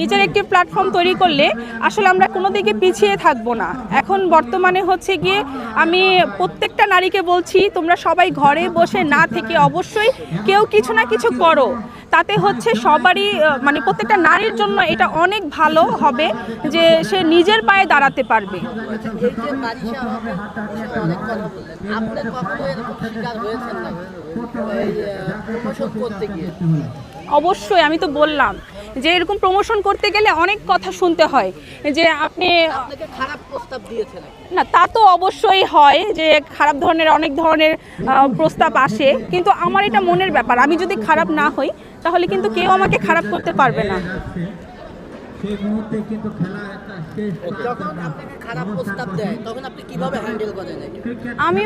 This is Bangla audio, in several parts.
নিজের একটি প্ল্যাটফর্ম তৈরি করলে আসলে আমরা কোনো দিকে পিছিয়ে থাকব না। এখন বর্তমানে হচ্ছে গিয়ে আমি প্রত্যেকটা নারীকে বলছি, তোমরা সবাই ঘরে বসে না থেকে অবশ্যই কেউ কিছু না কিছু করো। তাতে হচ্ছে সবারই মানে প্রত্যেকটা নারীর জন্য এটা অনেক ভালো হবে যে সে নিজের পায়ে দাঁড়াতে পারবে। অবশ্যই, আমি তো বললাম। যে এরকম প্রমোশন করতে গেলে অনেক কথা শুনতে হয় যে আপনি খারাপ প্রস্তাব দিয়েছে নাকি না তা তো অবশ্যই হয় যে খারাপ ধরনের অনেক ধরনের প্রস্তাব আসে কিন্তু আমার এটা মনের ব্যাপার। আমি যদি খারাপ না হই তাহলে কিন্তু কেউ আমাকে খারাপ করতে পারবে না। সেই মুহূর্তে কিন্তু খেলা একটা শেষ যখন আপনাকে খারাপ প্রস্তাব দেয় তখন আপনি কীভাবে হ্যান্ডেল করেন আমি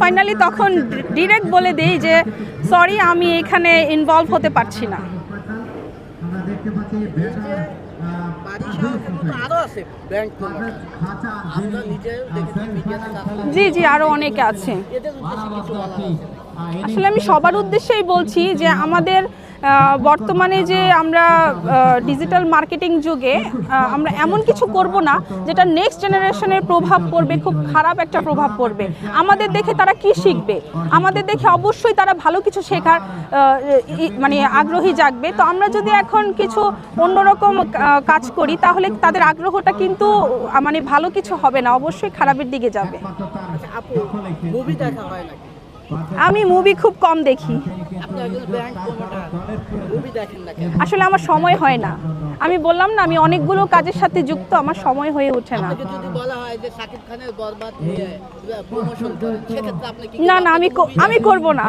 ফাইনালি তখন ডিরেক্ট বলে দিই যে সরি আমি এখানে ইনভলভ হতে পারছি না। দেখতে পাচ্ছি আরও করি। জি জি আরও অনেকে আছে। আসলে আমি সবার উদ্দেশ্যেই বলছি যে আমাদের বর্তমানে যে আমরা ডিজিটাল মার্কেটিং যুগে আমরা এমন কিছু করব না যেটা নেক্সট জেনারেশনের প্রভাব পড়বে, খুব খারাপ একটা প্রভাব পড়বে। আমাদের দেখে তারা কি শিখবে? আমাদের দেখে অবশ্যই তারা ভালো কিছু শেখার মানে আগ্রহী জাগবে। তো আমরা যদি এখন কিছু অন্যরকম কাজ করি, তাহলে তাদের আগ্রহটা কিন্তু মানে ভালো কিছু হবে না, অবশ্যই খারাপের দিকে যাবে। আচ্ছা মুভি দেখা হয় আমি মুভি খুব কম দেখি। আসলে আমার সময় হয় না। আমি বললাম না আমি অনেকগুলো কাজের সাথে যুক্ত আমার সময় হয়ে ওঠে না। না না আমি আমি করব না।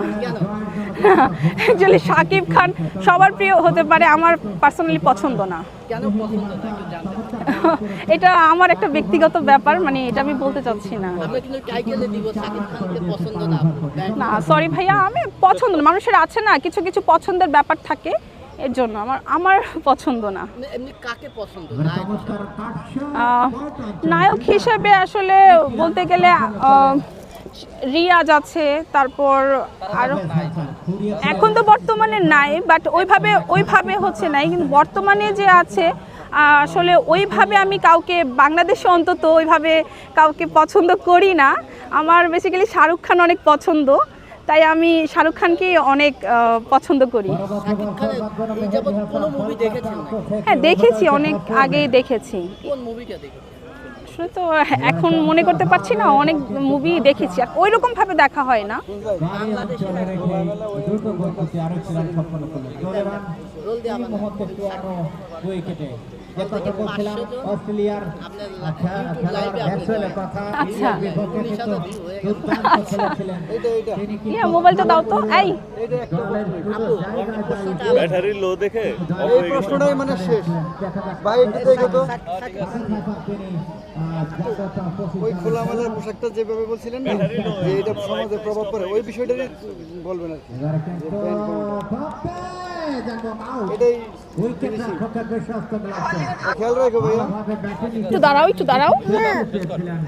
অ্যাকচুয়ালি শাকিব খান সবার প্রিয় হতে পারে আমার পার্সোনালি পছন্দ না। কেন পছন্দ না? একটু জানতে এটা আমার একটা ব্যক্তিগত ব্যাপার মানে এটা আমি বলতে চাচ্ছি না। আমরা কিন্তু টাইটেলে দিব শাকিব খানকে পছন্দ না। সরি ভাইয়া আমি পছন্দ না মানুষের আছে না কিছু কিছু পছন্দের ব্যাপার থাকে এর জন্য আমার আমার পছন্দ না। এমনি- এমনি কাকে পছন্দ? নায়ক? হিসেবে আসলে বলতে গেলে রিয়াজ আছে তারপর আরও এখন তো বর্তমানে নাই বাট ওইভাবে ওইভাবে হচ্ছে নাই কিন্তু বর্তমানে যে আছে আসলে ওইভাবে আমি কাউকে বাংলাদেশে অন্তত ওইভাবে কাউকে পছন্দ করি না। আমার বেসিক্যালি শাহরুখ খান অনেক পছন্দ তাই আমি শাহরুখ খানকেই অনেক পছন্দ করি। হ্যাঁ দেখেছি অনেক আগেই দেখেছি। আসলে তো, এখন মনে করতে পারছি না, অনেক মুভি দেখেছি। আর ওই রকম ভাবে দেখা হয় না। চলে রেখে দ্রুত গতিতে আরেক রান সম্পন্ন করলেন দলে রান রোল দিয়ে এই আমাদের মুহূর্তে একটু আরও উইকেটে যে কথা থেকে বলছিলাম 500 জন অস্ট্রেলিয়ার আচ্ছা, ইউটিউব খেলোয়াড় লাইভে আপনি ভ্যাসেলের কথা আচ্ছা। ইংল্যান্ড বিপক্ষে উনিশ কিন্তু হাজার view হয়ে গেছে। দুর্দান্ত খেলেছিলেন তিনি কিন্তু ইয়া মোবাইলটা দাও তো। এই। দলের দুটো জায়গায় প্রশ্নটা দাঁড়িয়ে ব্যাটারি লো দেখে। এই প্রশ্নটাই মানে শেষ। ভাই একটু দেখো তো ওই খোলামেলার পোশাকটা যেভাবে বলছিলেন না যে এটা সমাজে প্রভাব পড়ে ওই বিষয়টাই বলবেন আর কি। একটু দাঁড়াও একটু দাঁড়াও। ছিলেন